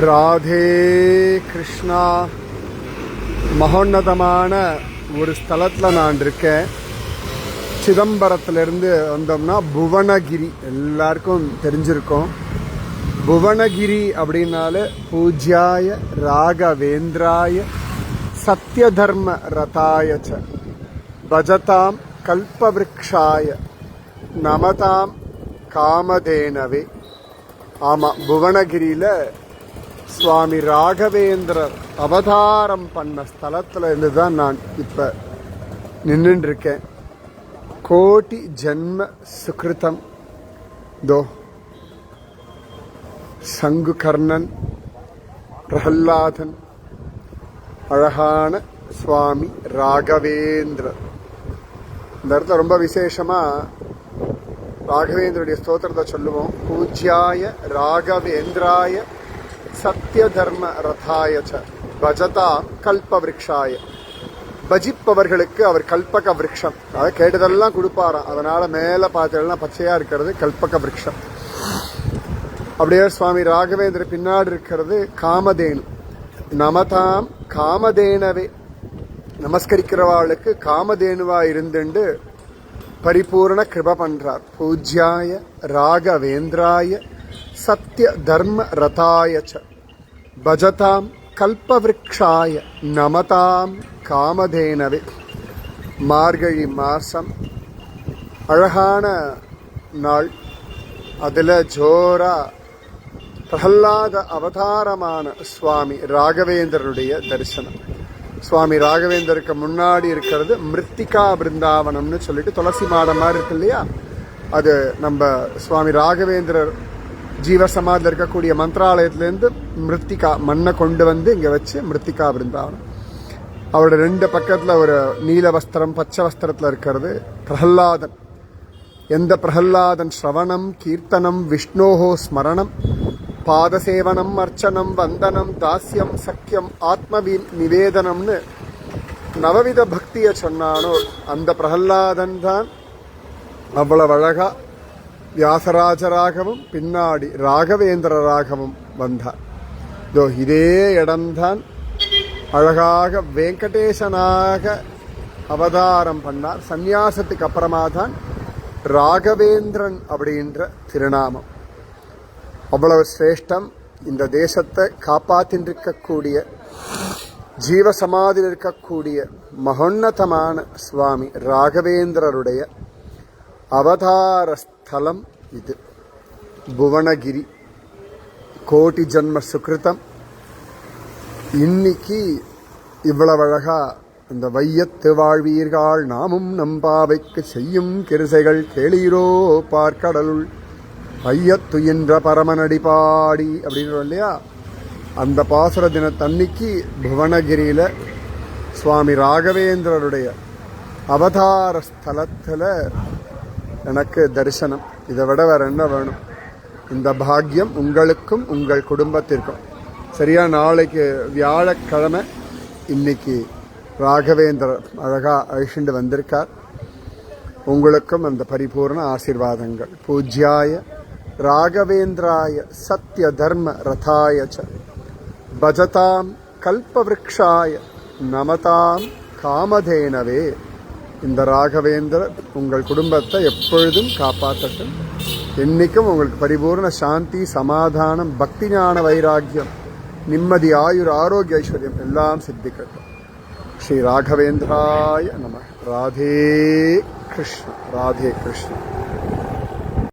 ராதே கிருஷ்ணா. மகோன்னதமான ஒரு ஸ்தலத்தில் நான் இருக்கேன். சிதம்பரத்திலிருந்து வந்தோம்னா புவனகிரி. எல்லாருக்கும் தெரிஞ்சிருக்கோம். புவனகிரி அப்படின்னாலே பூஜ்யாய ராகவேந்திராய சத்யதர்ம ரதாய ச. பஜதாம் கல்பவ்ருக்ஷாய நமதாம் காமதேனவே. ஆமாம் புவனகிரியில் சுவாமி ராகவேந்திரர் அவதாரம் பண்ண ஸ்தலத்தில் இருந்து தான் நான் இப்போ நின்றுருக்கேன் கோட்டி ஜென்ம சுகிருதம். தோ சங்குகர்ணன் பிரஹல்லாதன் அழகான சுவாமி ராகவேந்திரர். இந்த இடத்துல ரொம்ப விசேஷமாக ராகவேந்திரனுடைய ஸ்தோத்திரத்தை சொல்லுவோம். பூஜ்யாய ராகவேந்திராய சத்ய தர்ம ரதாய பஜதா கல்பவிருக்ஷாய. பஜிப்பவர்களுக்கு அவர் கல்பக விரக்ஷம் அதாவது கேட்டதெல்லாம் கொடுப்பாராம். அதனால மேலே பார்த்ததெல்லாம் பச்சையா இருக்கிறது கல்பக விரக்ஷம் அப்படியே சுவாமி ராகவேந்திர பின்னாடி இருக்கிறது காமதேனு. நமதாம் காமதேனவே. நமஸ்கரிக்கிறவாளுக்கு காமதேனுவா இருந்துண்டு பரிபூர்ண கிருப பண்றார். பூஜ்யாய ராகவேந்திராய சத்ய தர்ம ரதாய ச. பஜதாம் கல்பவிருக்ஷாய நமதாம் காமதேனவே மார்கழி மாசம் அழகான நாள்। அதில் ஜோரா பிரகல்லாத அவதாரமான சுவாமி ராகவேந்திரனுடைய தரிசனம். சுவாமி ராகவேந்தருக்கு முன்னாடி இருக்கிறது மிருத்திகா பிருந்தாவனம்னு சொல்லிட்டு துளசி மாடம் மாதிரி இருக்கு இல்லையா? அது நம்ம சுவாமி ராகவேந்திரர் ஜீவசமாதியில் இருக்கக்கூடிய மந்திராலயத்திலேருந்து மிருத்திகா மண்ணை கொண்டு வந்து இங்கே வச்சு மிருத்திகா பிருந்தாவனம் அவரோட ரெண்டு பக்கத்தில் ஒரு நீல வஸ்திரம் பச்சை வஸ்திரத்தில் இருக்கிறது பிரகல்லாதன் எந்த பிரகல்லாதன் ஸ்ரவணம் கீர்த்தனம் விஷ்ணோஹோ ஸ்மரணம். பாதசேவனம் அர்ச்சனம் வந்தனம் தாஸ்யம் சக்கியம் ஆத்மவி நிவேதனம்னு நவவித பக்தியை சொன்னானோ அந்த பிரகல்லாதன் தான் அவ்வளவு வியாசராஜ ராகவும் பின்னாடி ராகவேந்திரராகவும் வந்தார் இதோ இதே இடம்தான் அழகாக வெங்கடேசனாக அவதாரம் பண்ணார் சந்நியாசத்துக்கு அப்புறமா தான் ராகவேந்திரன் அப்படின்ற திருநாமம் அவ்வளவு சிரேஷ்டம் இந்த தேசத்தை காப்பாத்தின்னு ஜீவசமாதியில் இருக்கக்கூடிய மகோன்னதமான சுவாமி ராகவேந்திரருடைய அவதார ஸ்தலம் இது புவனகிரி கோட்டி ஜன்ம சுகிருதம் இன்னைக்கு இவ்வளவு அழகா இந்த வையத்து வாழ்வீர்கள் நாமும் நம்பாவைக்கு செய்யும் கிருசைகள் கேளீரோ பார்க்கடலுள். ஐயத்துயின்ற பரமனடி பாடி அப்படின்னு இல்லையா? அந்த பாசுர தினத்தன்னைக்கு புவனகிரியில் சுவாமி ராகவேந்திரருடைய அவதார ஸ்தலத்தில் எனக்கு தரிசனம். இதை விட வேற என்ன வேணும்? இந்த பாக்கியம் உங்களுக்கும் உங்கள் குடும்பத்திற்கும். சரியா? நாளைக்கு வியாழக்கிழமை இன்னைக்கு ராகவேந்திரர் அழகா அழிச்சுண்டு வந்திருக்கார். உங்களுக்கும் அந்த பரிபூர்ண ஆசீர்வாதங்கள். பூஜ்யாய ராகவேந்திராய சத்ய தர்ம ரதாய ச. பஜதாம் கல்பவ்ஷாய நமதாம் காமதேனவே. இந்த ராகவேந்திரர் உங்கள் குடும்பத்தை எப்பொழுதும் காப்பாற்றட்டும். என்னைக்கும் உங்களுக்கு பரிபூர்ண சாந்தி சமாதானம் பக்தி ஞான வைராக்கியம் நிம்மதி ஆயுர் ஆரோக்கிய ஐஸ்வர்யம் எல்லாம் சித்திக்கட்டும். ஸ்ரீ ராகவேந்திராய நம. ராதே கிருஷ்ண ராதே கிருஷ்ண.